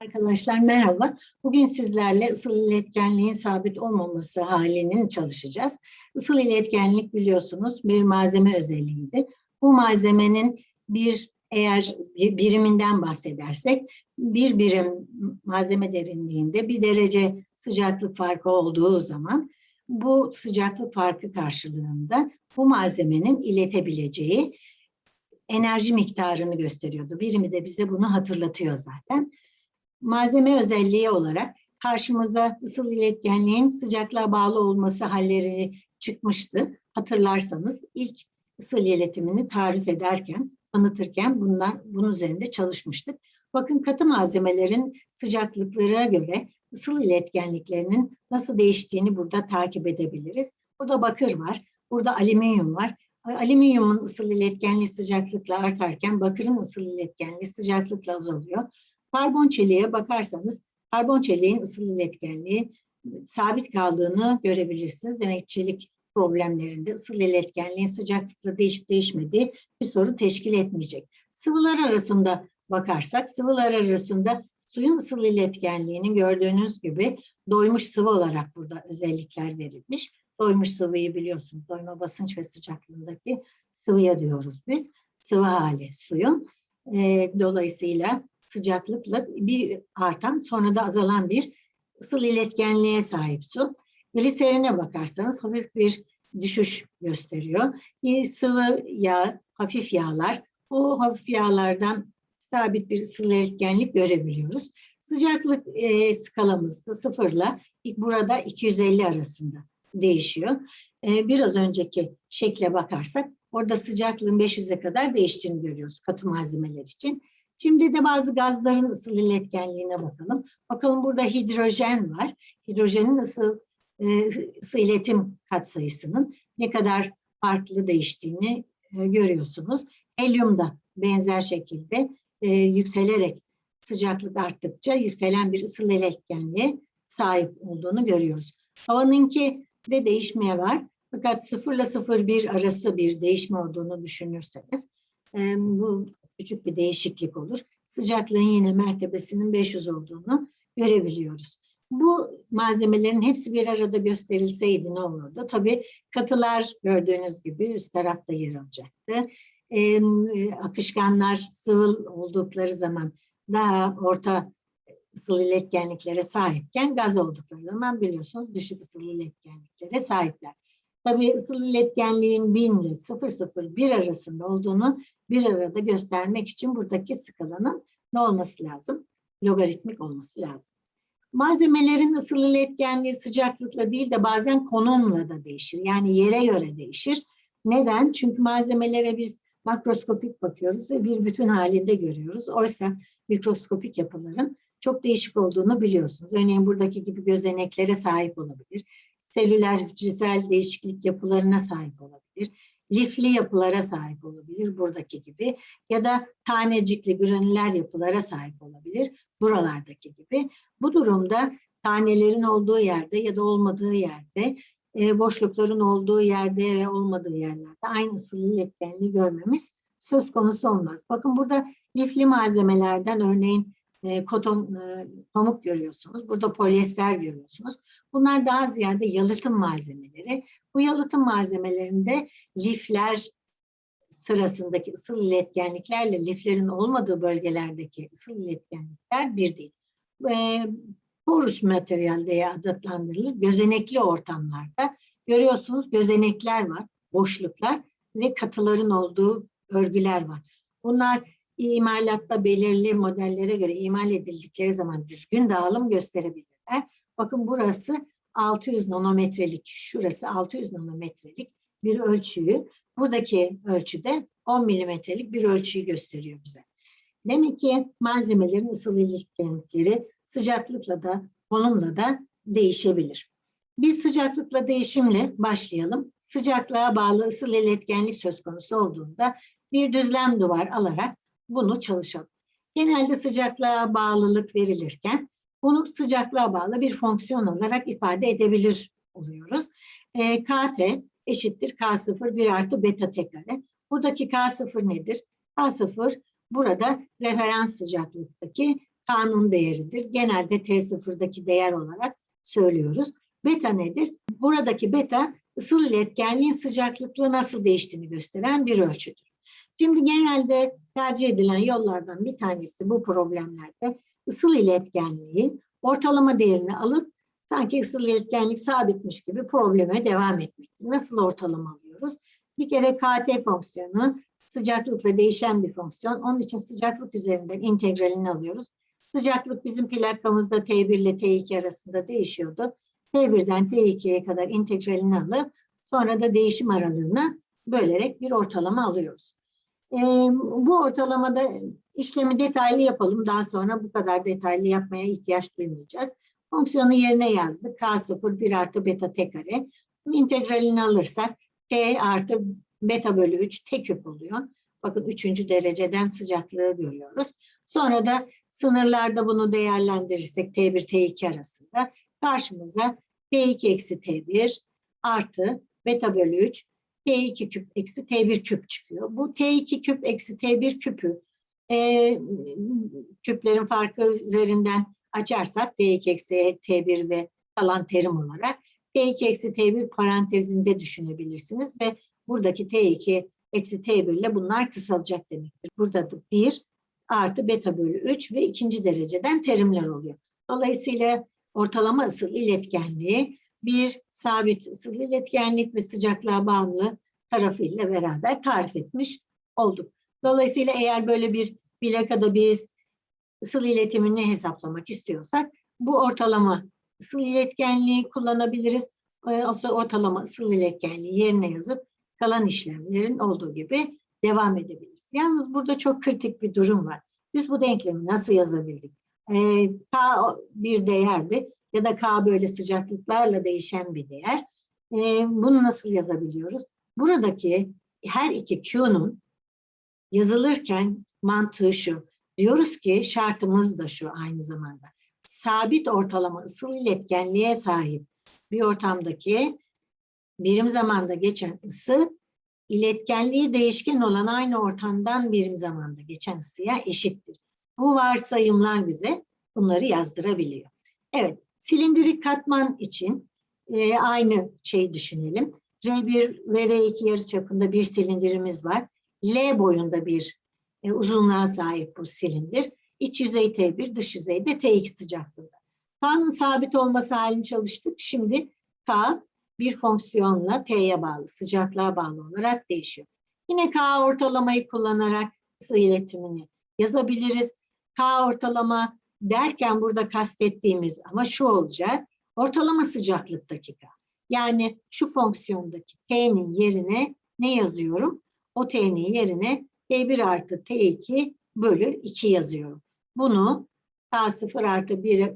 Arkadaşlar merhaba. Bugün sizlerle ısıl iletkenliğin sabit olmaması halinin çalışacağız. Isıl iletkenlik biliyorsunuz bir malzeme özelliğiydi. Bu malzemenin bir eğer bir biriminden bahsedersek bir birim malzeme derinliğinde bir derece sıcaklık farkı olduğu zaman bu sıcaklık farkı karşılığında bu malzemenin iletebileceği enerji miktarını gösteriyordu. Birimi de bize bunu hatırlatıyor zaten malzeme özelliği olarak karşımıza ısıl iletkenliğin sıcaklığa bağlı olması halleri çıkmıştı. Hatırlarsanız ilk ısıl iletimini tarif ederken, anlatırken bundan, bunun üzerinde çalışmıştık. Bakın katı malzemelerin sıcaklıklara göre ısıl iletkenliklerinin nasıl değiştiğini burada takip edebiliriz. Burada bakır var, burada alüminyum var. Alüminyumun ısıl iletkenliği sıcaklıkla artarken bakırın ısıl iletkenliği sıcaklıkla azalıyor. Karbon çeliğe bakarsanız karbon çeliğin ısıl iletkenliği sabit kaldığını görebilirsiniz. Demek çelik problemlerinde ısıl iletkenliğin sıcaklıkla değişip değişmediği bir soru teşkil etmeyecek. Sıvılar arasında bakarsak sıvılar arasında suyun ısıl iletkenliğini gördüğünüz gibi doymuş sıvı olarak burada özellikler verilmiş. Doymuş sıvıyı biliyorsunuz. Doyma basınç ve sıcaklığındaki sıvıya diyoruz biz. Sıvı hali suyun. E, dolayısıyla sıcaklıkla bir artan sonra da azalan bir ısıl iletkenliğe sahip su. Gliserine bakarsanız hafif bir düşüş gösteriyor. Bir sıvı yağ, hafif yağlar. Bu hafif yağlardan sabit bir ısıl iletkenlik görebiliyoruz. Sıcaklık e, skalamızda sıfırla burada 250 arasında değişiyor. E, biraz önceki şekle bakarsak orada sıcaklığın 500'e kadar değiştiğini görüyoruz katı malzemeler için. Şimdi de bazı gazların ısıl iletkenliğine bakalım. Bakalım burada hidrojen var. Hidrojenin ısıl, e, ısı iletim katsayısının ne kadar farklı değiştiğini e, görüyorsunuz. Helyum da benzer şekilde e, yükselerek sıcaklık arttıkça yükselen bir ısıl iletkenliğe sahip olduğunu görüyoruz. Havanınki de değişmeye var. Fakat 0 ile 0,1 arası bir değişme olduğunu düşünürseniz bu küçük bir değişiklik olur. Sıcaklığın yine mertebesinin 500 olduğunu görebiliyoruz. Bu malzemelerin hepsi bir arada gösterilseydi ne olurdu? Tabii katılar gördüğünüz gibi üst tarafta yer alacaktı. Ee, akışkanlar sıvı oldukları zaman daha orta ısıl iletkenliklere sahipken gaz oldukları zaman biliyorsunuz düşük ısıl iletkenliklere sahipler. Tabii ısıl iletkenliğin 1000 ile 001 arasında olduğunu bir arada göstermek için buradaki skalanın ne olması lazım? Logaritmik olması lazım. Malzemelerin ısıl iletkenliği sıcaklıkla değil de bazen konumla da değişir. Yani yere göre değişir. Neden? Çünkü malzemelere biz makroskopik bakıyoruz ve bir bütün halinde görüyoruz. Oysa mikroskopik yapıların çok değişik olduğunu biliyorsunuz. Örneğin buradaki gibi gözeneklere sahip olabilir. Selüler hücresel değişiklik yapılarına sahip olabilir lifli yapılara sahip olabilir buradaki gibi ya da tanecikli granüler yapılara sahip olabilir buralardaki gibi. Bu durumda tanelerin olduğu yerde ya da olmadığı yerde e, boşlukların olduğu yerde ve olmadığı yerlerde aynı ısıl iletkenliği görmemiz söz konusu olmaz. Bakın burada lifli malzemelerden örneğin e, koton, e, pamuk görüyorsunuz. Burada polyester görüyorsunuz. Bunlar daha ziyade yalıtım malzemeleri. Bu yalıtım malzemelerinde lifler sırasındaki ısıl iletkenliklerle liflerin olmadığı bölgelerdeki ısıl iletkenlikler bir değil. E, porus materyal diye adlandırılır. Gözenekli ortamlarda görüyorsunuz gözenekler var, boşluklar ve katıların olduğu örgüler var. Bunlar imalatta belirli modellere göre imal edildikleri zaman düzgün dağılım gösterebilirler. Bakın burası 600 nanometrelik, şurası 600 nanometrelik bir ölçüyü, buradaki ölçüde 10 milimetrelik bir ölçüyü gösteriyor bize. Demek ki malzemelerin ısıl iletkenlikleri sıcaklıkla da konumla da değişebilir. Biz sıcaklıkla değişimle başlayalım. Sıcaklığa bağlı ısıl iletkenlik söz konusu olduğunda bir düzlem duvar alarak bunu çalışalım. Genelde sıcaklığa bağlılık verilirken bunu sıcaklığa bağlı bir fonksiyon olarak ifade edebilir oluyoruz. E, KT eşittir K0 1 artı beta T. Buradaki K0 nedir? K0 burada referans sıcaklıktaki K'nın değeridir. Genelde T0'daki değer olarak söylüyoruz. Beta nedir? Buradaki beta ısıl iletkenliğin sıcaklıkla nasıl değiştiğini gösteren bir ölçüdür. Şimdi genelde tercih edilen yollardan bir tanesi bu problemlerde ısıl iletkenliğin ortalama değerini alıp sanki ısıl iletkenlik sabitmiş gibi probleme devam etmek. Nasıl ortalama alıyoruz? Bir kere KT fonksiyonu sıcaklıkla değişen bir fonksiyon. Onun için sıcaklık üzerinden integralini alıyoruz. Sıcaklık bizim plakamızda T1 ile T2 arasında değişiyordu. T1'den T2'ye kadar integralini alıp sonra da değişim aralığına bölerek bir ortalama alıyoruz. Ee, bu ortalamada işlemi detaylı yapalım. Daha sonra bu kadar detaylı yapmaya ihtiyaç duymayacağız. Fonksiyonu yerine yazdık. K0 1 artı beta t kare. Bunun integralini alırsak T artı beta bölü 3 T küp oluyor. Bakın üçüncü dereceden sıcaklığı görüyoruz. Sonra da sınırlarda bunu değerlendirirsek T1 T2 arasında karşımıza T2 eksi T1 artı beta bölü 3 T2 küp eksi T1 küp çıkıyor. Bu T2 küp eksi T1 küpü e, küplerin farkı üzerinden açarsak T2 eksi T1 ve kalan terim olarak T2 eksi T1 parantezinde düşünebilirsiniz ve buradaki T2 eksi T1 ile bunlar kısalacak demektir. Burada da 1 artı beta bölü 3 ve ikinci dereceden terimler oluyor. Dolayısıyla ortalama ısıl iletkenliği bir sabit ısıl iletkenlik ve sıcaklığa bağımlı tarafıyla beraber tarif etmiş olduk. Dolayısıyla eğer böyle bir plakada biz ısıl iletimini hesaplamak istiyorsak bu ortalama ısıl iletkenliği kullanabiliriz. Ee, O ortalama ısıl iletkenliği yerine yazıp kalan işlemlerin olduğu gibi devam edebiliriz. Yalnız burada çok kritik bir durum var. Biz bu denklemi nasıl yazabildik? Ee, K bir değerdi ya da K böyle sıcaklıklarla değişen bir değer. Ee, bunu nasıl yazabiliyoruz? Buradaki her iki Q'nun yazılırken mantığı şu. Diyoruz ki şartımız da şu aynı zamanda. Sabit ortalama ısıl iletkenliğe sahip bir ortamdaki birim zamanda geçen ısı iletkenliği değişken olan aynı ortamdan birim zamanda geçen ısıya eşittir. Bu varsayımlar bize bunları yazdırabiliyor. Evet, silindirik katman için e, aynı şeyi düşünelim. R1 ve R2 yarıçapında bir silindirimiz var. L boyunda bir e, uzunluğa sahip bu silindir. İç yüzey T1, dış yüzeyde T2 sıcaklığında. K'nın sabit olması halini çalıştık. Şimdi K bir fonksiyonla T'ye bağlı, sıcaklığa bağlı olarak değişiyor. Yine K ortalamayı kullanarak ısı iletimini yazabiliriz. K ortalama derken burada kastettiğimiz ama şu olacak. Ortalama sıcaklıktaki K. Yani şu fonksiyondaki T'nin yerine ne yazıyorum? O T'nin yerine T1 artı T2 bölü 2 yazıyorum. Bunu K0 artı 1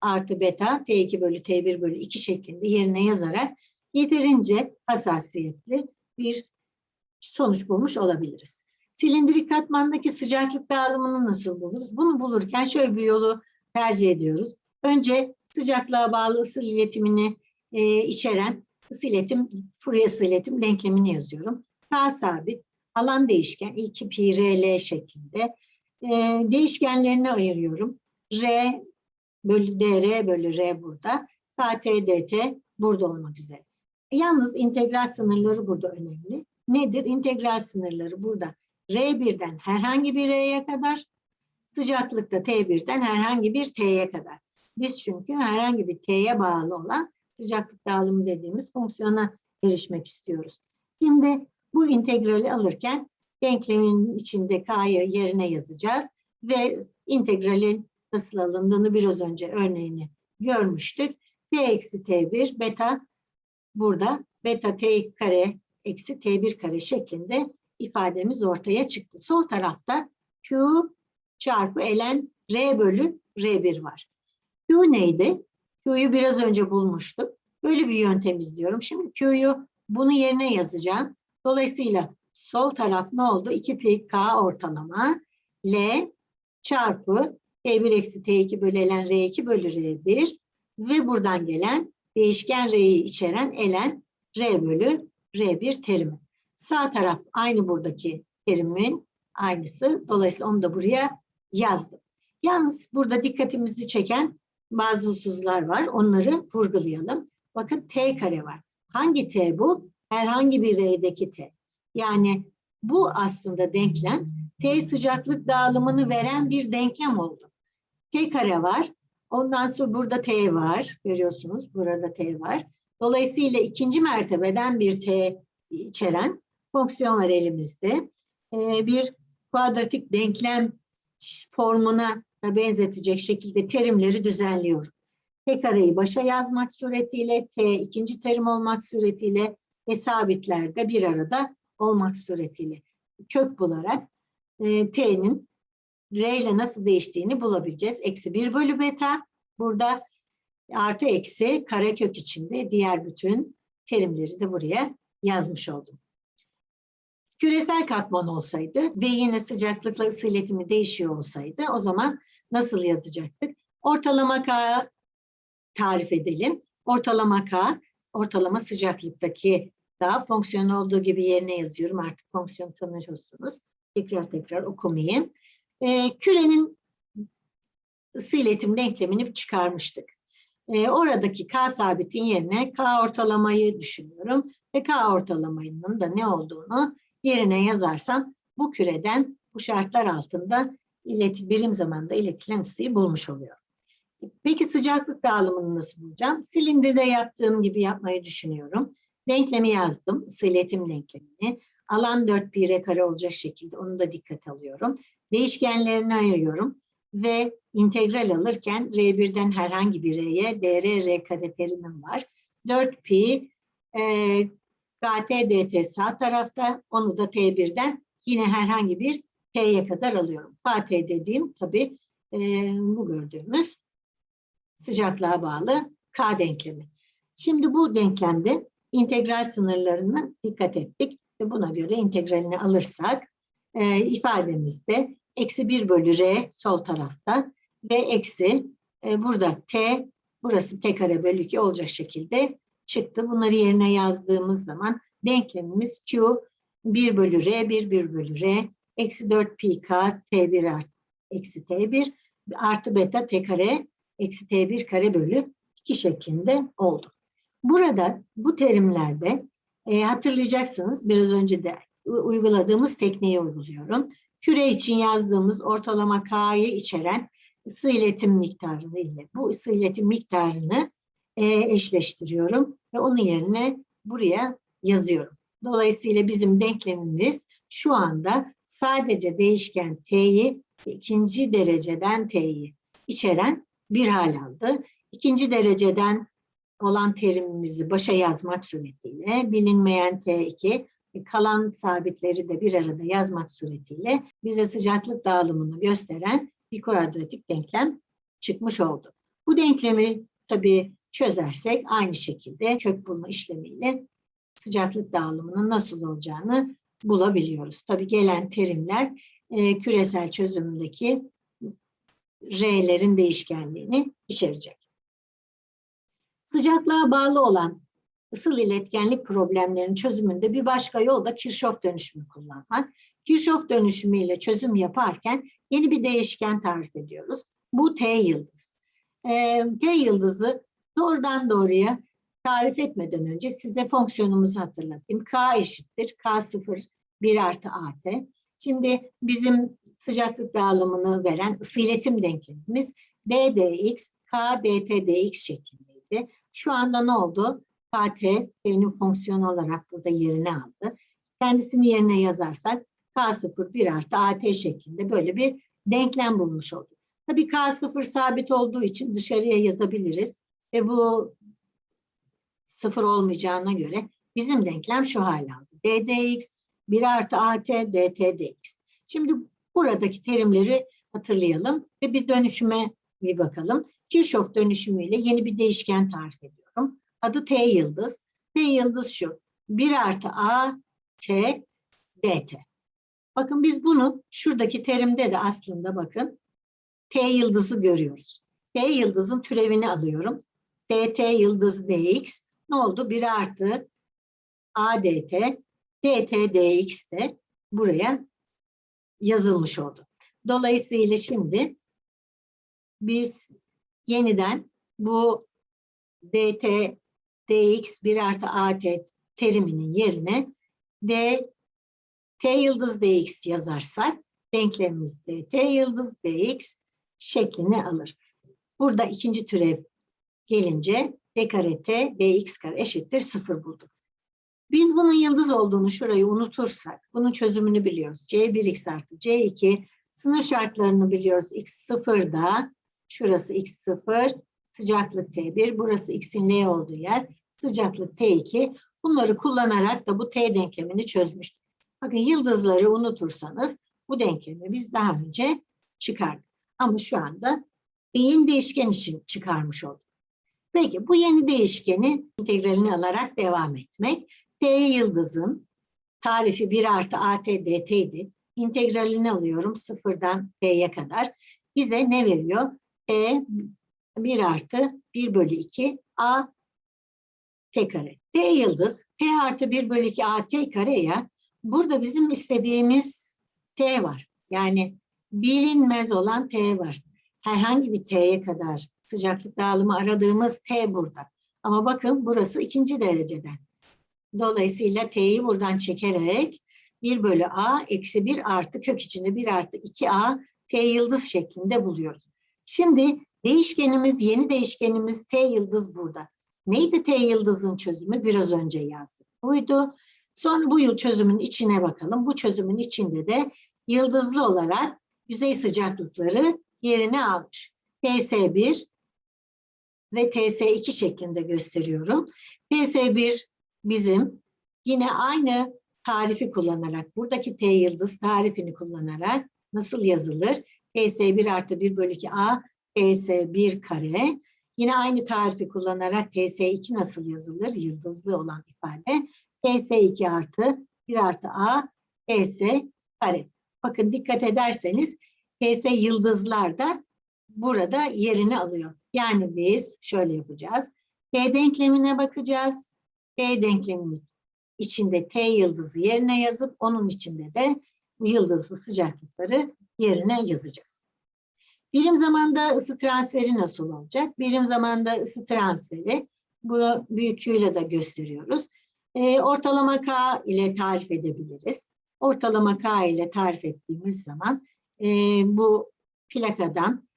artı beta T2 bölü T1 bölü 2 şeklinde yerine yazarak yeterince hassasiyetli bir sonuç bulmuş olabiliriz. Silindirik katmandaki sıcaklık dağılımını nasıl buluruz? Bunu bulurken şöyle bir yolu tercih ediyoruz. Önce sıcaklığa bağlı ısı iletimini e, içeren ısı iletim, Fourier ısı iletim denklemini yazıyorum. K sabit, alan değişken 2 pi rl şeklinde. E, değişkenlerini ayırıyorum. R bölü dr bölü r burada. kt dt burada olmak üzere. Yalnız integral sınırları burada önemli. Nedir? İntegral sınırları burada. R1'den herhangi bir R'ye kadar, sıcaklıkta T1'den herhangi bir T'ye kadar. Biz çünkü herhangi bir T'ye bağlı olan sıcaklık dağılımı dediğimiz fonksiyona erişmek istiyoruz. Şimdi bu integrali alırken denklemin içinde K'yı yerine yazacağız ve integralin nasıl alındığını biraz önce örneğini görmüştük. P eksi T1 beta burada beta T kare eksi T1 kare şeklinde ifademiz ortaya çıktı. Sol tarafta Q çarpı ln R bölü R1 var. Q neydi? Q'yu biraz önce bulmuştuk. Böyle bir yöntem izliyorum. Şimdi Q'yu bunu yerine yazacağım. Dolayısıyla sol taraf ne oldu? 2 pi K ortalama L çarpı T1 eksi T2 bölü ln R2 bölü R1 ve buradan gelen değişken R'yi içeren ln R bölü R1 terimi. Sağ taraf aynı buradaki terimin aynısı. Dolayısıyla onu da buraya yazdım. Yalnız burada dikkatimizi çeken bazı hususlar var. Onları vurgulayalım. Bakın t kare var. Hangi t bu? Herhangi bir r'deki t. Yani bu aslında denklem t sıcaklık dağılımını veren bir denklem oldu. t kare var. Ondan sonra burada t var. Görüyorsunuz burada t var. Dolayısıyla ikinci mertebeden bir t içeren fonksiyon var elimizde. Ee, bir kuadratik denklem formuna benzetecek şekilde terimleri düzenliyorum. T kareyi başa yazmak suretiyle, T ikinci terim olmak suretiyle ve sabitler de bir arada olmak suretiyle kök bularak e, T'nin R ile nasıl değiştiğini bulabileceğiz. Eksi 1 bölü beta. Burada artı eksi karekök içinde diğer bütün terimleri de buraya yazmış oldum. Küresel katman olsaydı ve yine sıcaklıkla ısı iletimi değişiyor olsaydı o zaman nasıl yazacaktık? Ortalama K tarif edelim. Ortalama K, ortalama sıcaklıktaki daha fonksiyon olduğu gibi yerine yazıyorum. Artık fonksiyon tanıyorsunuz. Tekrar tekrar okumayayım. Ee, kürenin ısı iletim denklemini çıkarmıştık. Ee, oradaki K sabitin yerine K ortalamayı düşünüyorum. Ve K ortalamanın da ne olduğunu yerine yazarsam bu küreden bu şartlar altında ileti, birim zamanda iletilen ısıyı bulmuş oluyorum. Peki sıcaklık dağılımını nasıl bulacağım? Silindirde yaptığım gibi yapmayı düşünüyorum. Denklemi yazdım, ısı iletim denklemini. Alan 4 pi r kare olacak şekilde onu da dikkate alıyorum. Değişkenlerini ayırıyorum ve integral alırken R1'den herhangi bir R'ye dr R kare terimim var. 4 pi e, KT dt sağ tarafta onu da T1'den yine herhangi bir T'ye kadar alıyorum. KT dediğim tabii e, bu gördüğümüz sıcaklığa bağlı K denklemi. Şimdi bu denklemde integral sınırlarına dikkat ettik ve buna göre integralini alırsak e, ifademizde eksi 1 bölü R sol tarafta ve eksi e, burada T burası T kare bölü 2 olacak şekilde çıktı. Bunları yerine yazdığımız zaman denklemimiz Q 1 bölü R 1 1 bölü R eksi 4 pi K T1 artı eksi T1 artı beta T kare eksi T1 kare bölü 2 şeklinde oldu. Burada bu terimlerde e, hatırlayacaksınız biraz önce de uyguladığımız tekniği uyguluyorum. Küre için yazdığımız ortalama K'yı içeren ısı iletim miktarı ile bu ısı iletim miktarını e, eşleştiriyorum ve onun yerine buraya yazıyorum. Dolayısıyla bizim denklemimiz şu anda sadece değişken T'yi ikinci dereceden T'yi içeren bir hal aldı. İkinci dereceden olan terimimizi başa yazmak suretiyle bilinmeyen T2 kalan sabitleri de bir arada yazmak suretiyle bize sıcaklık dağılımını gösteren bir kuadratik denklem çıkmış oldu. Bu denklemi tabii çözersek aynı şekilde kök bulma işlemiyle sıcaklık dağılımının nasıl olacağını bulabiliyoruz. Tabii gelen terimler e, küresel çözümündeki R'lerin değişkenliğini içerecek. Sıcaklığa bağlı olan ısıl iletkenlik problemlerinin çözümünde bir başka yol da Kirchhoff dönüşümü kullanmak. Kirchhoff dönüşümüyle çözüm yaparken yeni bir değişken tarif ediyoruz. Bu T yıldız. E, T yıldızı doğrudan doğruya tarif etmeden önce size fonksiyonumuzu hatırlatayım. K eşittir K0 1 artı AT. Şimdi bizim sıcaklık dağılımını veren ısı iletim denklemimiz ddx k dt dx şeklindeydi. Şu anda ne oldu? kt t'nin fonksiyonu olarak burada yerini aldı. Kendisini yerine yazarsak k0 1 artı at şeklinde böyle bir denklem bulmuş olduk. Tabii k0 sabit olduğu için dışarıya yazabiliriz ve bu sıfır olmayacağına göre bizim denklem şu hal aldı. ddx 1 artı at dt dx. Şimdi buradaki terimleri hatırlayalım ve bir dönüşüme bir bakalım. Kirchhoff dönüşümüyle yeni bir değişken tarif ediyorum. Adı T yıldız. T yıldız şu. 1 artı A T dt. Bakın biz bunu şuradaki terimde de aslında bakın T yıldızı görüyoruz. T yıldızın türevini alıyorum. dt yıldız dx ne oldu? 1 artı a dt dt dx de buraya yazılmış oldu. Dolayısıyla şimdi biz yeniden bu dt dx 1 artı at teriminin yerine d t yıldız dx yazarsak denklemimiz dt yıldız dx şeklini alır. Burada ikinci türev gelince d kare t dx kare eşittir 0 bulduk. Biz bunun yıldız olduğunu şurayı unutursak, bunun çözümünü biliyoruz. C1x artı C2 sınır şartlarını biliyoruz. x0'da, şurası x0, sıcaklık T1, burası x'in L olduğu yer, sıcaklık T2. Bunları kullanarak da bu T denklemini çözmüştük. Bakın yıldızları unutursanız bu denklemi biz daha önce çıkardık. Ama şu anda yeni değişken için çıkarmış olduk. Peki bu yeni değişkeni integralini alarak devam etmek. T yıldızın tarifi 1 artı AT dt idi. İntegralini alıyorum sıfırdan T'ye kadar. Bize ne veriyor? T 1 artı 1 bölü 2 A T kare. T yıldız T artı 1 bölü 2 A T kare ya burada bizim istediğimiz T var. Yani bilinmez olan T var. Herhangi bir T'ye kadar sıcaklık dağılımı aradığımız T burada. Ama bakın burası ikinci dereceden. Dolayısıyla T'yi buradan çekerek 1 bölü A eksi 1 artı kök içinde 1 artı 2A T yıldız şeklinde buluyoruz. Şimdi değişkenimiz, yeni değişkenimiz T yıldız burada. Neydi T yıldızın çözümü? Biraz önce yazdık. Buydu. Sonra bu yıl çözümün içine bakalım. Bu çözümün içinde de yıldızlı olarak yüzey sıcaklıkları yerini almış. TS1 ve TS2 şeklinde gösteriyorum. TS1 bizim yine aynı tarifi kullanarak, buradaki T yıldız tarifini kullanarak nasıl yazılır? TS1 artı 1 bölü 2 A, TS1 kare. Yine aynı tarifi kullanarak TS2 nasıl yazılır? Yıldızlı olan ifade. TS2 artı 1 artı A, TS kare. Bakın dikkat ederseniz TS yıldızlar da burada yerini alıyor. Yani biz şöyle yapacağız. T denklemine bakacağız. T denkleminin içinde T yıldızı yerine yazıp onun içinde de yıldızlı sıcaklıkları yerine yazacağız. Birim zamanda ısı transferi nasıl olacak? Birim zamanda ısı transferi bunu büyüklüğüyle de gösteriyoruz. E, ortalama K ile tarif edebiliriz. Ortalama K ile tarif ettiğimiz zaman e, bu plakadan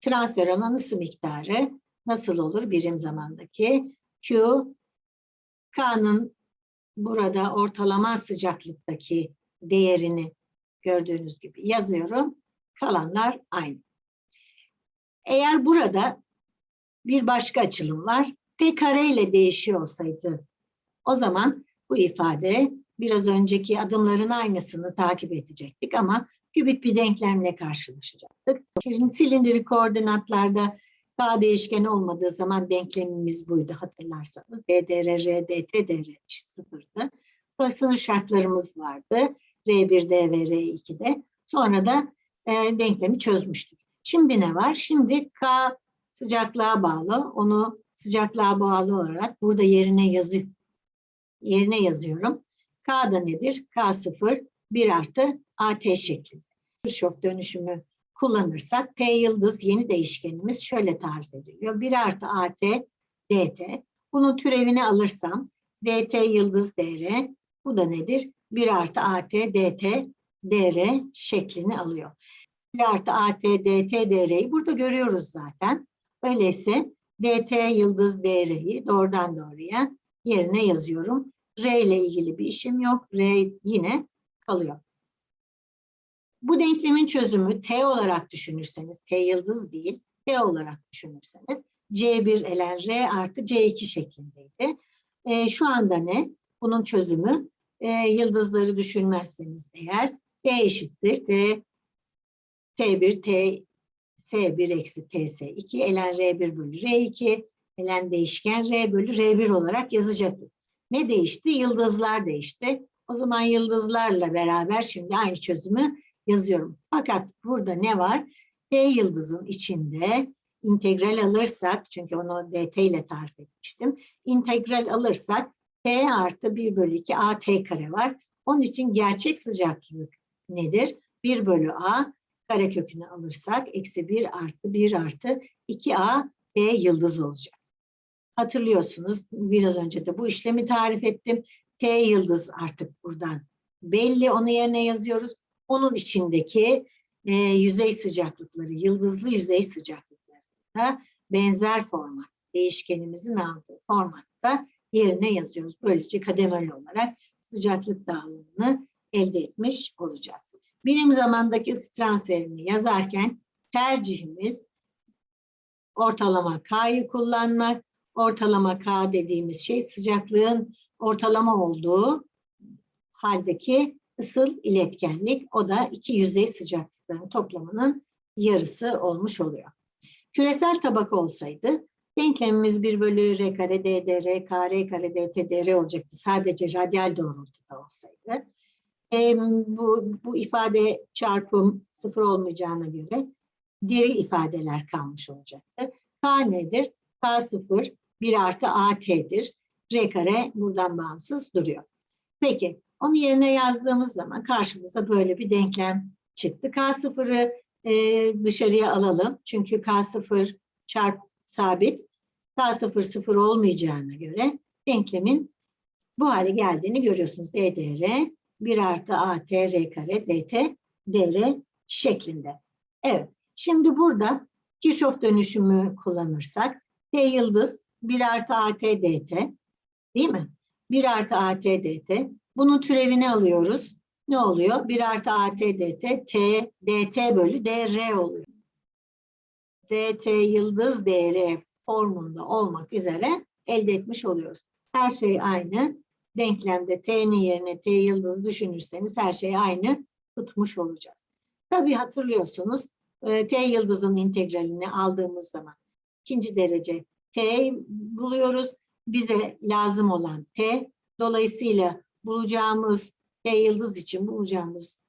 transfer olan ısı miktarı nasıl olur birim zamandaki? Q, K'nın burada ortalama sıcaklıktaki değerini gördüğünüz gibi yazıyorum. Kalanlar aynı. Eğer burada bir başka açılım var. T kare ile değişiyor olsaydı o zaman bu ifade biraz önceki adımların aynısını takip edecektik ama kübik bir denklemle karşılaşacaktık. Şimdi silindirik koordinatlarda K değişkeni olmadığı zaman denklemimiz buydu hatırlarsanız. DDR, RD, TDR eşit sıfırdı. Sonra sınır şartlarımız vardı. R1'de ve R2'de. Sonra da e, denklemi çözmüştük. Şimdi ne var? Şimdi K sıcaklığa bağlı. Onu sıcaklığa bağlı olarak burada yerine yazı yerine yazıyorum. K da nedir? K0 1 artı AT şeklinde. Kirchhoff dönüşümü kullanırsak T yıldız yeni değişkenimiz şöyle tarif ediliyor. 1 artı AT DT. Bunun türevini alırsam DT yıldız DR. Bu da nedir? 1 artı AT DT DR şeklini alıyor. 1 artı AT DT DR'yi burada görüyoruz zaten. Öyleyse DT yıldız DR'yi doğrudan doğruya yerine yazıyorum. R ile ilgili bir işim yok. R yine kalıyor. Bu denklemin çözümü T olarak düşünürseniz, T yıldız değil, T olarak düşünürseniz C1 elen R artı C2 şeklindeydi. E, şu anda ne? Bunun çözümü e, yıldızları düşünmezseniz eğer T eşittir T T1 T S1 eksi TS2 elen R1 bölü R2 elen değişken R bölü R1 olarak yazacaktık. Ne değişti? Yıldızlar değişti. O zaman yıldızlarla beraber şimdi aynı çözümü yazıyorum. Fakat burada ne var? T yıldızın içinde integral alırsak, çünkü onu dt ile tarif etmiştim. İntegral alırsak T artı 1 bölü 2 AT kare var. Onun için gerçek sıcaklık nedir? 1 bölü A karekökünü alırsak eksi 1 artı 1 artı 2a b yıldız olacak. Hatırlıyorsunuz biraz önce de bu işlemi tarif ettim. T yıldız artık buradan belli onu yerine yazıyoruz. Onun içindeki e, yüzey sıcaklıkları, yıldızlı yüzey sıcaklıkları da benzer format, değişkenimizin aldığı formatta yerine yazıyoruz. Böylece kademeli olarak sıcaklık dağılımını elde etmiş olacağız. Birim zamandaki ısı transferini yazarken tercihimiz ortalama K'yı kullanmak. Ortalama K dediğimiz şey sıcaklığın ortalama olduğu haldeki ısıl iletkenlik. O da iki yüzey sıcaklıkların toplamının yarısı olmuş oluyor. Küresel tabaka olsaydı denklemimiz 1 bölü r kare ddr, kr kare dtdr olacaktı. Sadece radyal doğrultuda olsaydı. E, bu, bu ifade çarpım sıfır olmayacağına göre diri ifadeler kalmış olacaktı. K nedir? K sıfır 1 artı AT'dir. R kare buradan bağımsız duruyor. Peki onu yerine yazdığımız zaman karşımıza böyle bir denklem çıktı. K0'ı e, dışarıya alalım. Çünkü K0 çarp sabit. K0 sıfır olmayacağına göre denklemin bu hale geldiğini görüyorsunuz. DDR 1 artı AT R kare DT DR şeklinde. Evet. Şimdi burada Kirchhoff dönüşümü kullanırsak T yıldız 1 artı AT DT değil mi? 1 artı AT DT bunun türevini alıyoruz. Ne oluyor? 1 artı AT dt, t, dt bölü dr oluyor. dt yıldız dr formunda olmak üzere elde etmiş oluyoruz. Her şey aynı. Denklemde t'nin yerine t yıldız düşünürseniz her şey aynı tutmuş olacağız. Tabii hatırlıyorsunuz e, t yıldızın integralini aldığımız zaman ikinci derece t buluyoruz. Bize lazım olan t. Dolayısıyla bulacağımız T yıldız için bulacağımız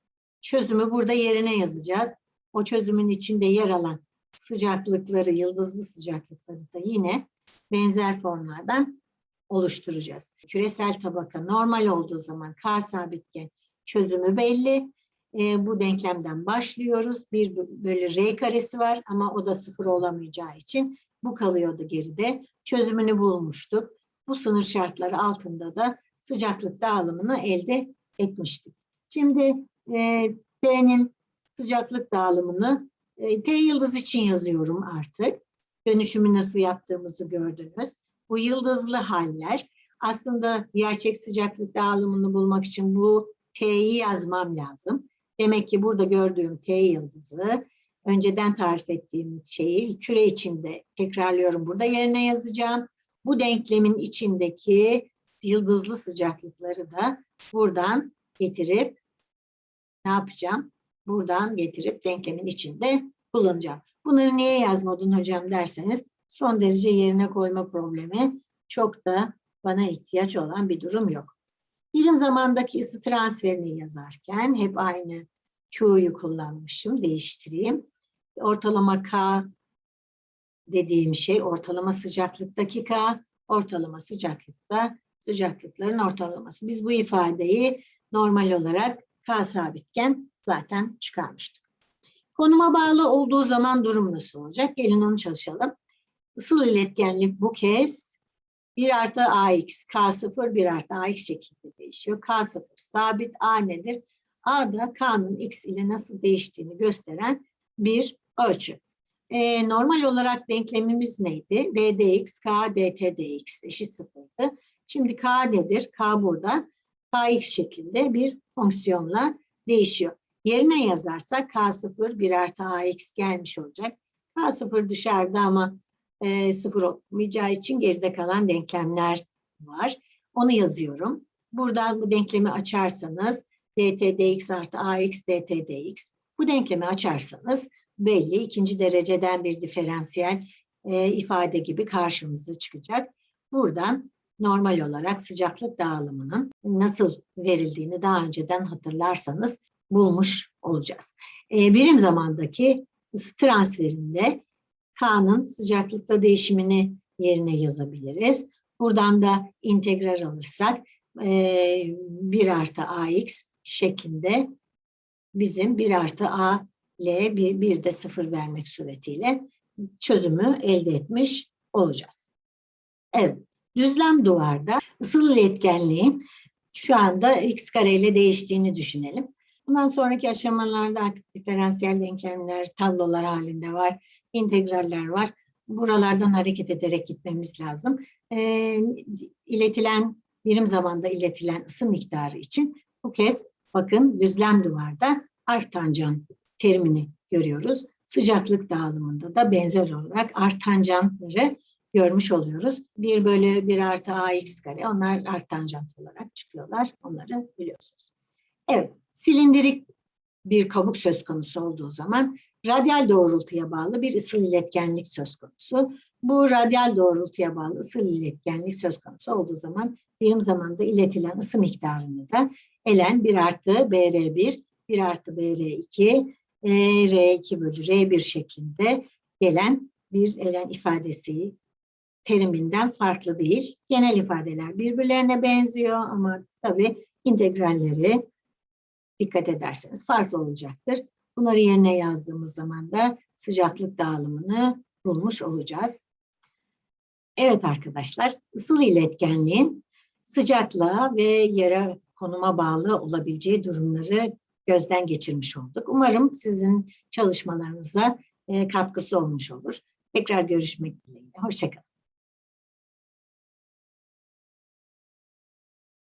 çözümü burada yerine yazacağız. O çözümün içinde yer alan sıcaklıkları, yıldızlı sıcaklıkları da yine benzer formlardan oluşturacağız. Küresel tabaka normal olduğu zaman K sabitken çözümü belli. E, bu denklemden başlıyoruz. 1 bölü R karesi var ama o da sıfır olamayacağı için bu kalıyordu geride. Çözümünü bulmuştuk. Bu sınır şartları altında da sıcaklık dağılımını elde etmiştik. Şimdi e, T'nin sıcaklık dağılımını e, T yıldız için yazıyorum artık. Dönüşümü nasıl yaptığımızı gördünüz. Bu yıldızlı haller aslında gerçek sıcaklık dağılımını bulmak için bu T'yi yazmam lazım. Demek ki burada gördüğüm T yıldızı önceden tarif ettiğim şeyi küre içinde tekrarlıyorum burada yerine yazacağım. Bu denklemin içindeki yıldızlı sıcaklıkları da buradan getirip ne yapacağım? Buradan getirip denklemin içinde kullanacağım. Bunları niye yazmadın hocam derseniz son derece yerine koyma problemi çok da bana ihtiyaç olan bir durum yok. Birim zamandaki ısı transferini yazarken hep aynı Q'yu kullanmışım. Değiştireyim. Ortalama K dediğim şey ortalama sıcaklıktaki K, ortalama sıcaklıkta sıcaklıkların ortalaması. Biz bu ifadeyi normal olarak K sabitken zaten çıkarmıştık. Konuma bağlı olduğu zaman durum nasıl olacak? Gelin onu çalışalım. Isıl iletkenlik bu kez 1 artı AX, K0 1 artı AX şeklinde değişiyor. K0 sabit, A nedir? A da K'nın X ile nasıl değiştiğini gösteren bir ölçü. Ee, normal olarak denklemimiz neydi? ddx, k, dt, dx eşit sıfırdı. Şimdi k nedir? K burada kx şeklinde bir fonksiyonla değişiyor. Yerine yazarsak k0 1 artı ax gelmiş olacak. k0 dışarıda ama e, 0 olmayacağı için geride kalan denklemler var. Onu yazıyorum. Buradan bu denklemi açarsanız dt dx artı ax dt dx. Bu denklemi açarsanız belli ikinci dereceden bir diferansiyel e, ifade gibi karşımıza çıkacak. Buradan normal olarak sıcaklık dağılımının nasıl verildiğini daha önceden hatırlarsanız bulmuş olacağız. E, birim zamandaki ısı transferinde K'nın sıcaklıkta değişimini yerine yazabiliriz. Buradan da integral alırsak e, 1 artı AX şeklinde bizim 1 artı A L bir, bir de sıfır vermek suretiyle çözümü elde etmiş olacağız. Evet. Düzlem duvarda ısıl iletkenliğin şu anda x kare ile değiştiğini düşünelim. Bundan sonraki aşamalarda artık diferansiyel denklemler, tablolar halinde var, integraller var. Buralardan hareket ederek gitmemiz lazım. Ee, iletilen, birim zamanda iletilen ısı miktarı için bu kez bakın düzlem duvarda artancan terimini görüyoruz. Sıcaklık dağılımında da benzer olarak artancanları görmüş oluyoruz. 1 bölü 1 artı ax kare onlar artanjant olarak çıkıyorlar. Onları biliyorsunuz. Evet, silindirik bir kabuk söz konusu olduğu zaman radyal doğrultuya bağlı bir ısıl iletkenlik söz konusu. Bu radyal doğrultuya bağlı ısıl iletkenlik söz konusu olduğu zaman birim zamanda iletilen ısı miktarını da ln 1 artı br1, 1 artı br2, e, r2 bölü r1 şeklinde gelen bir ln ifadesi teriminden farklı değil. Genel ifadeler birbirlerine benziyor ama tabii integralleri dikkat ederseniz farklı olacaktır. Bunları yerine yazdığımız zaman da sıcaklık dağılımını bulmuş olacağız. Evet arkadaşlar, ısıl iletkenliğin sıcaklığa ve yere konuma bağlı olabileceği durumları gözden geçirmiş olduk. Umarım sizin çalışmalarınıza e, katkısı olmuş olur. Tekrar görüşmek dileğiyle. Hoşçakalın.